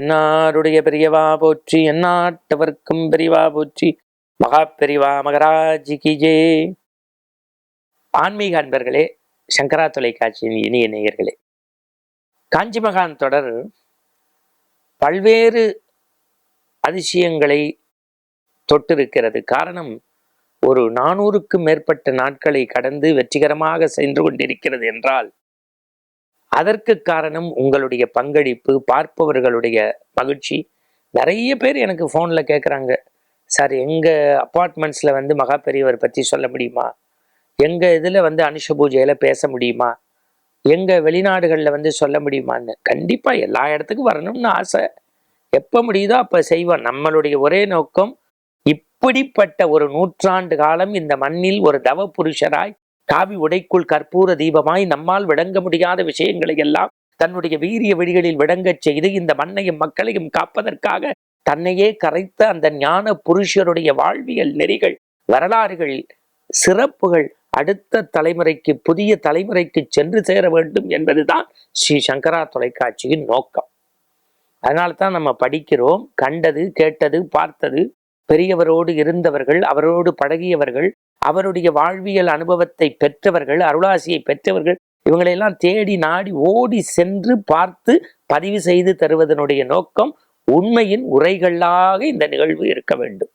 தென்னாருடைய பெரியவா போற்றி எந்நாட்டவர்க்கும் பெரியவா போற்றி. மகா பெரியவா மகராஜி கிஜே ஆன்மீக அன்பர்களே சங்கரா தொலைக்காட்சியின் இனிய நேயர்களே. காஞ்சி மகான் தொடர் பல்வேறு அதிசயங்களை தொட்டிருக்கிறது. காரணம் ஒரு நானூறுக்கும் மேற்பட்ட நாட்களை கடந்து வெற்றிகரமாக சென்று கொண்டிருக்கிறது என்றால் அதற்கு காரணம் உங்களுடைய பங்களிப்பு பார்ப்பவர்களுடைய மகிழ்ச்சி. நிறைய பேர் எனக்கு ஃபோனில் கேட்குறாங்க சார் எங்கள் அப்பார்ட்மெண்ட்ஸில் வந்து மகா பெரியவர் பற்றி சொல்ல முடியுமா? எங்கள் இதில் வந்து அனுஷ பூஜையில் பேச முடியுமா? எங்கள் வெளிநாடுகளில் வந்து சொல்ல முடியுமான்னு? கண்டிப்பாக எல்லா இடத்துக்கும் வரணும்னு ஆசை. எப்போ முடியுதோ அப்போ செய்வோம். நம்மளுடைய ஒரே நோக்கம் இப்படிப்பட்ட ஒரு நூற்றாண்டு காலம் இந்த மண்ணில் ஒரு தவ புருஷராய் காவி உடைக்குள் கற்பூர தீபமாய் நம்மால் விளங்க முடியாத விஷயங்களை எல்லாம் தன்னுடைய வீரிய வழிகளில் விளங்கச் செய்து இந்த மண்ணையும் மக்களையும் காப்பதற்காக தன்னையே கரைத்த அந்த ஞான புருஷருடைய வாழ்வியல் நெறிகள் வரலாறுகள் சிறப்புகள் அடுத்த தலைமுறைக்கு புதிய தலைமுறைக்கு சென்று சேர வேண்டும் என்பதுதான் ஸ்ரீ சங்கரா தொலைக்காட்சியின் நோக்கம். அதனால தான் நம்ம படிக்கிறோம். கண்டது கேட்டது பார்த்தது. பெரியவரோடு இருந்தவர்கள் அவரோடு பழகியவர்கள் அவருடைய வாழ்வியல் அனுபவத்தை பெற்றவர்கள் அருளாசியை பெற்றவர்கள் இவங்களையெல்லாம் தேடி நாடி ஓடி சென்று பார்த்து பதிவு செய்து தருவதனுடைய நோக்கம் உண்மையின் உரைகளாக இந்த நிகழ்வு இருக்க வேண்டும்.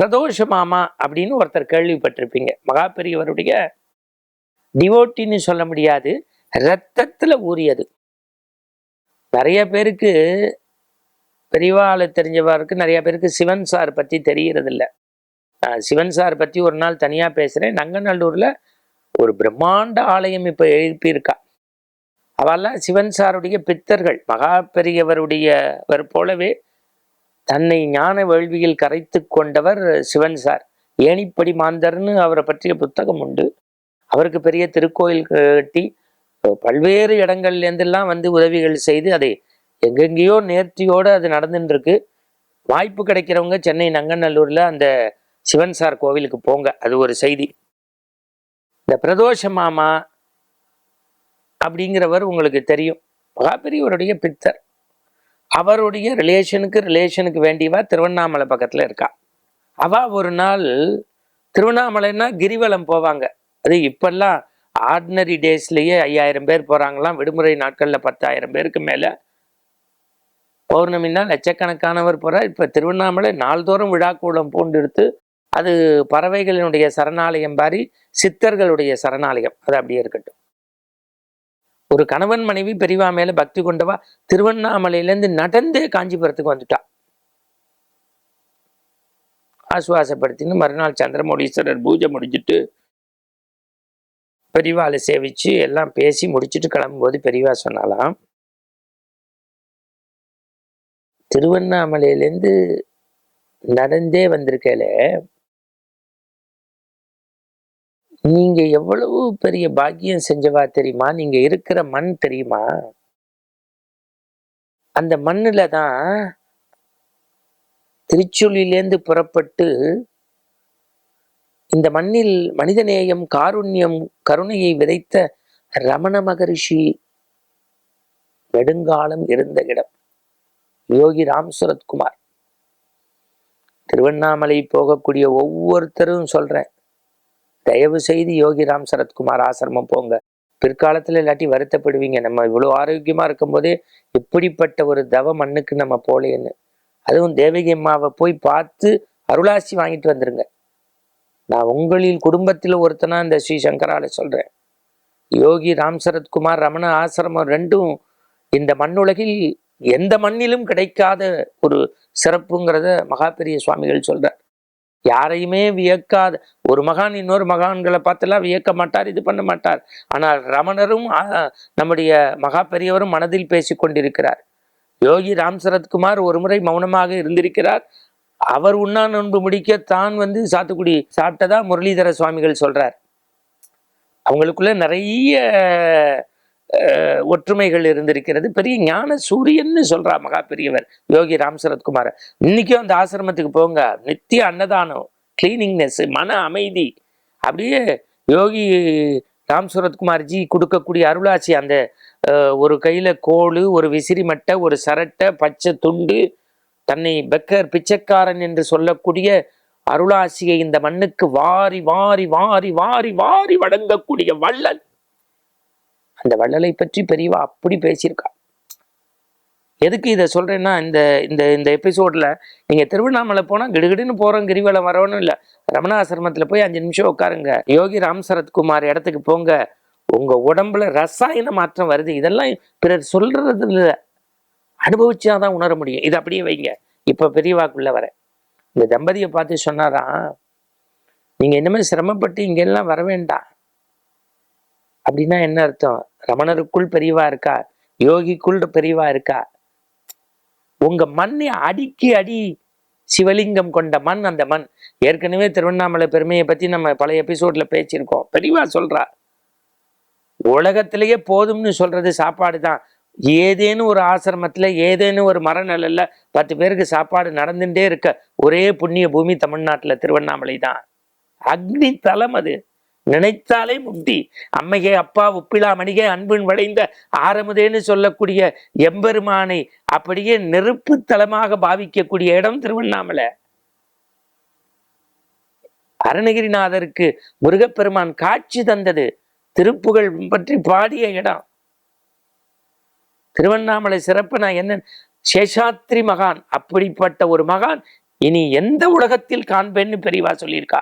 பிரதோஷ மாமா அப்படின்னு ஒருத்தர் கேள்விப்பட்டிருப்பீங்க. மகா பெரியவருடைய டிவோட்டின்னு சொல்ல முடியாது ரத்தத்துல ஊறியது. நிறைய பேருக்கு பெரியவாளை தெரிஞ்சவாருக்கு நிறைய பேருக்கு சிவன் சார் பற்றி தெரிகிறதில்ல. சிவன் சார் பற்றி ஒரு நாள் தனியாக பேசுகிறேன் நங்கநல்லூரில் ஒரு பிரம்மாண்ட ஆலயம் இப்போ எழுப்பியிருக்கா. அவெல்லாம் சிவன் சாருடைய பித்தர்கள் மகா பெரியவருடையவர் போலவே தன்னை ஞான வேள்வியில் கரைத்து கொண்டவர் சிவன் சார். ஏணிப்படி மாந்தர்னு அவரை பற்றிய புத்தகம் உண்டு. அவருக்கு பெரிய திருக்கோயில் கட்டி பல்வேறு இடங்கள்லேருந்தெல்லாம் வந்து உதவிகள் செய்து அதை எங்கெங்கேயோ நேர்த்தியோடு அது நடந்துட்டு இருக்கு வாய்ப்பு கிடைக்கிறவங்க சென்னை நங்கநல்லூரில் அந்த சிவன் சார் கோவிலுக்கு போங்க. அது ஒரு செய்தி. இந்த பிரதோஷ மாமா அப்படிங்கிறவர் உங்களுக்கு தெரியும். மகாபெரியவருடைய பித்தர். அவருடைய ரிலேஷனுக்கு ரிலேஷனுக்கு வேண்டியவா திருவண்ணாமலை பக்கத்தில் இருக்கா. அவ ஒரு நாள் திருவண்ணாமலைன்னா கிரிவலம் போவாங்க. அது இப்பெல்லாம் ஆர்டினரி டேஸ்லேயே ஐயாயிரம் பேர் போகிறாங்களாம் விடுமுறை நாட்களில் பத்தாயிரம் பேருக்கு மேலே பௌர்ணமின்னா லட்சக்கணக்கானவர் போகிறார் இப்போ திருவண்ணாமலை நாள்தோறும் விழாக்கூடம் பூண்டெடுத்து அது பறவைகளினுடைய சரணாலயம் பாரி சித்தர்களுடைய சரணாலயம். அது அப்படியே இருக்கட்டும். ஒரு கணவன் மனைவி பெரியவா மேலே பக்தி கொண்டவா திருவண்ணாமலையிலேருந்து நடந்தே காஞ்சிபுரத்துக்கு வந்துட்டா. ஆசுவாசப்படுத்தின்னு மறுநாள் சந்திரமௌலீஸ்வரர் பூஜை முடிஞ்சிட்டு பெரியவாளை சேவிச்சு எல்லாம் பேசி முடிச்சுட்டு கிளம்பும்போது பெரியவா சொன்னாலாம் திருவண்ணாமலையிலேருந்து நடந்தே வந்திருக்கல நீங்க எவ்வளவு பெரிய பாக்கியம் செஞ்சவா தெரியுமா? நீங்க இருக்கிற மண் தெரியுமா? அந்த மண்ணில் தான் திருச்சொல்லிலேருந்து புறப்பட்டு இந்த மண்ணில் மனிதநேயம் காருண்யம் கருணையை விதைத்த ரமண மகரிஷி நெடுங்காலம் இருந்த இடம். யோகி ராம் சரத்குமார் திருவண்ணாமலை போகக்கூடிய ஒவ்வொருத்தரும் சொல்றேன் தயவு செய்து யோகி ராம் சரத்குமார் ஆசிரமம் போங்க. பிற்காலத்துல இல்லாட்டி வருத்தப்படுவீங்க. நம்ம இவ்வளவு ஆரோக்கியமா இருக்கும்போதே இப்படிப்பட்ட ஒரு தவ மண்ணுக்கு நம்ம போலேன்னு. அதுவும் தேவகி அம்மாவை போய் பார்த்து அருளாசி வாங்கிட்டு வந்துருங்க. நான் உங்களில் குடும்பத்தில் ஒருத்தனா இந்த ஸ்ரீ சங்கரால சொல்றேன். யோகி ராம் சரத்குமார் ரமண ஆசிரமம் ரெண்டும் இந்த மண்ணுலகில் எந்த மண்ணிலும் கிடைக்காத ஒரு சிறப்புங்கிறத மகாபெரிய சுவாமிகள் சொல்றார். யாரையுமே வியக்காத ஒரு மகான் இன்னொரு மகான்களை பார்த்தெல்லாம் வியக்க மாட்டார் இது பண்ண மாட்டார். ஆனால் ரமணரும் நம்முடைய மகா பெரியவரும் மனதில் பேசி கொண்டிருக்கிறார். யோகி ராம் சரத்குமார் ஒரு முறை மௌனமாக இருந்திருக்கிறார். அவர் உண்ணா நோன்பு முடிக்க தான் வந்து சாத்துக்குடி சாப்பிட்டதா முரளிதர சுவாமிகள் சொல்றார். அவங்களுக்குள்ள நிறைய ஒற்றுமைகள் இருந்திருக்கிறது. பெரிய ஞான சூரியன்னு சொல்றா மகா பெரியவர் யோகி ராம் சரத்குமார் இன்றைக்கும் அந்த ஆசிரமத்துக்கு போங்க. நித்திய அன்னதானம் கிளீனிங்னஸ் மன அமைதி. அப்படியே யோகி ராம் சூரத்குமார்ஜி கொடுக்கக்கூடிய அருளாசி அந்த ஒரு கையில் கோல் ஒரு விசிறி மட்டை ஒரு சரட்டை பச்சை துண்டு தன்னை பெக்கர் பிச்சைக்காரன் என்று சொல்லக்கூடிய அருளாசியை இந்த மண்ணுக்கு வாரி வாரி வாரி வாரி வாரி வழங்கக்கூடிய வள்ளல். அந்த வள்ளலை பற்றி பெரியவா அப்படி பேசியிருக்கா. எதுக்கு இதை சொல்கிறேன்னா இந்த இந்த இந்த எபிசோட்ல நீங்கள் திருவண்ணாமலை போனால் கிடுகிடுன்னு போகிறோம் கிரிவலம் வரணும் இல்லை. ரமணாசிரமத்தில் போய் அஞ்சு நிமிஷம் உட்காருங்க. யோகி ராம் சரத்குமார் இடத்துக்கு போங்க. உங்கள் உடம்புல ரசாயன மாற்றம் வருது. இதெல்லாம் பிறர் சொல்கிறது அனுபவிச்சா அனுபவிச்சாதான் உணர முடியும். இது அப்படியே வைங்க. இப்போ பெரியவாக்குள்ளே வர. இந்த தம்பதியை பார்த்து சொன்னாராம் நீங்கள் இனிமேல் சிரமப்பட்டு இங்கெல்லாம் வர வேண்டாம். அப்படின்னா என்ன அர்த்தம்? ரமணருக்குள் பெரியவா இருக்கா? யோகிக்குள் பெரியவா இருக்கா? உங்க மண்ணை அடிக்கி அடி சிவலிங்கம் கொண்ட மண் அந்த மண். ஏற்கனவே திருவண்ணாமலை பெருமையை பத்தி நம்ம பழைய எபிசோட்ல பேசியிருக்கோம். பெரியவா சொல்றா உலகத்திலேயே போதும்னு சொல்றது சாப்பாடு தான். ஏதேனும் ஒரு ஆசிரமத்துல ஏதேனும் ஒரு மரநிலையில் பத்து பேருக்கு சாப்பாடு நடந்துட்டே இருக்க. ஒரே புண்ணிய பூமி தமிழ்நாட்டுல திருவண்ணாமலை தான். அக்னி தலம் அது. நினைத்தாலே முக்தி. அம்மையே அப்பா உப்பிலா மணிகே அன்பின் வளைந்த ஆரமுதேன்னு சொல்லக்கூடிய எம்பெருமானை அப்படியே நெருப்பு தலமாக பாவிக்கக்கூடிய இடம் திருவண்ணாமலை. அருணகிரிநாதருக்கு முருகப்பெருமான் காட்சி தந்தது. திருப்புகழ் பற்றி பாடிய இடம். திருவண்ணாமலை சிறப்புனா என்ன? சேஷாத்ரி மகான் அப்படிப்பட்ட ஒரு மகான் இனி எந்த உலகத்தில் காண்பேன்னு பெரியவா சொல்லியிருக்கா.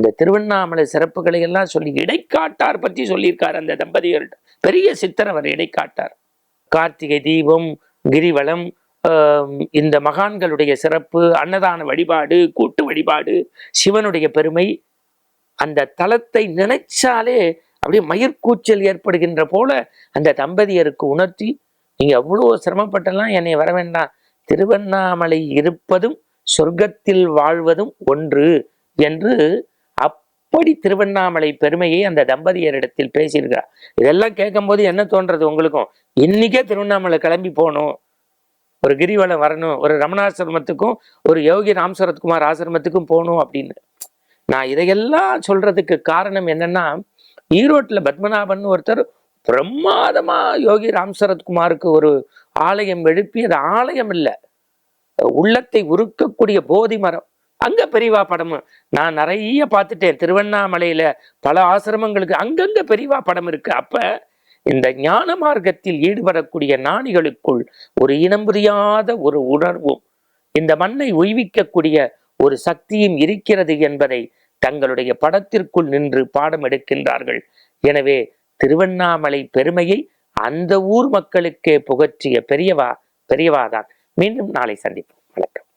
இந்த திருவண்ணாமலை சிறப்புகளை எல்லாம் சொல்லி இடைக்காட்டார் பற்றி சொல்லியிருக்கார் அந்த தம்பதிகள்கிட்ட பெரிய சித்தர் அவர் இடைக்காட்டார். கார்த்திகை தீபம் கிரிவலம் இந்த மகான்களுடைய சிறப்பு அன்னதான வழிபாடு கூட்டு வழிபாடு சிவனுடைய பெருமை அந்த தலத்தை நினைச்சாலே அப்படியே மயிர்கூச்சல் ஏற்படுகின்ற போல அந்த தம்பதியருக்கு உணர்த்தி நீங்க அவ்வளோ சிரமப்பட்டெல்லாம் என்னை வர வேண்டாம். திருவண்ணாமலை இருப்பதும் சொர்க்கத்தில் வாழ்வதும் ஒன்று என்று எப்படி திருவண்ணாமலை பெருமையை அந்த தம்பதியரிடத்தில் பேசியிருக்கிறார்? இதெல்லாம் கேட்கும்போது என்ன தோன்றது உங்களுக்கும்? இன்னைக்கே திருவண்ணாமலை கிளம்பி போகணும். ஒரு கிரிவலம் வரணும். ஒரு ரமணாசிரமத்துக்கும் ஒரு யோகி ராம் சரத்குமார் ஆசிரமத்துக்கும் போகணும் அப்படின்னு. நான் இதையெல்லாம் சொல்றதுக்கு காரணம் என்னன்னா ஈரோட்டில் பத்மநாபன் ஒருத்தர் பிரமாதமா யோகி ராம் சரத்குமாருக்கு ஒரு ஆலயம் எழுப்பி அது ஆலயம் இல்லை. உள்ளத்தை உருக்கக்கூடிய போதி மரம். அங்க பெரியவா படம். நான் நிறைய பார்த்துட்டேன். திருவண்ணாமலையில பல ஆசிரமங்களுக்கு அங்கங்க பெரியவா படம் இருக்கு. அப்ப இந்த ஞான மார்க்கத்தில் ஈடுபடக்கூடிய நாணிகளுக்குள் ஒரு இனம் புரியாத ஒரு உணர்வும் இந்த மண்ணை உய்விக்கக்கூடிய ஒரு சக்தியும் இருக்கிறது என்பதை தங்களுடைய படத்திற்குள் நின்று பாடம் எடுக்கின்றார்கள். எனவே திருவண்ணாமலை பெருமையை அந்த ஊர் மக்களுக்கே புகற்றிய பெரியவா பெரியவாதான் மீண்டும் நாளை சந்திப்போம். வணக்கம்.